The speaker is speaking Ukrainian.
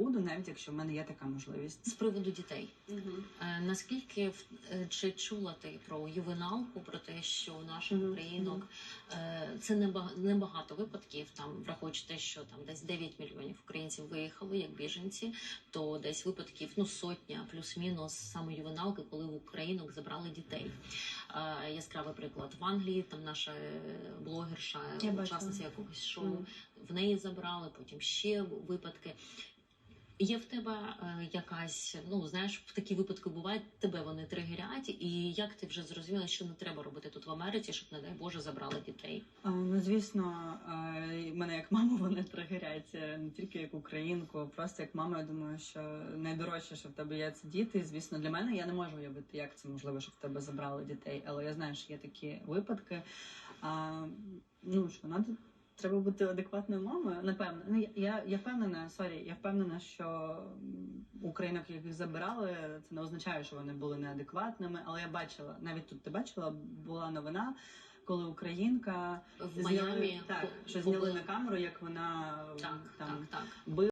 буду, навіть якщо в мене є така можливість. З приводу дітей. Е, Наскільки е, чи чула ти про ювеналку, про те, що у наших Мгм, українок е, це небагато випадків, там враховуючи те, що там десь 9 мільйонів українців виїхали як біженці, то десь випадків ну сотня плюс-мінус саме ювеналки, коли в українок забрали дітей. Е, Яскравий приклад в Англії, там наша блогерша, Я учасниця якогось шоу, Мгм. в неї забрали, потім ще випадки. Є в тебе е, якась, ну знаєш, в такі випадки бувають, тебе вони тригерять, і як ти вже зрозуміла, що не треба робити тут в Америці, щоб, не дай Боже, забрали дітей? А, Ну, звісно, е, мене як маму вони тригерять е, не тільки як українку, просто як мама. Я думаю, що найдорожче, що в тебе є це діти. Звісно, для мене я не можу уявити, як це можливо, щоб в тебе забрали дітей. Але я знаю, що є такі випадки. А, ну що надо. Треба бути адекватною мамою. Напевно, ну я, я, впевнена, сорі, я впевнена, що українок, яких забирали, це не означає, що вони були неадекватними. Але я бачила, навіть тут ти бачила, була новина, коли українка В зняли- Майамі так, що зняли на камеру, як вона так, там так, так. била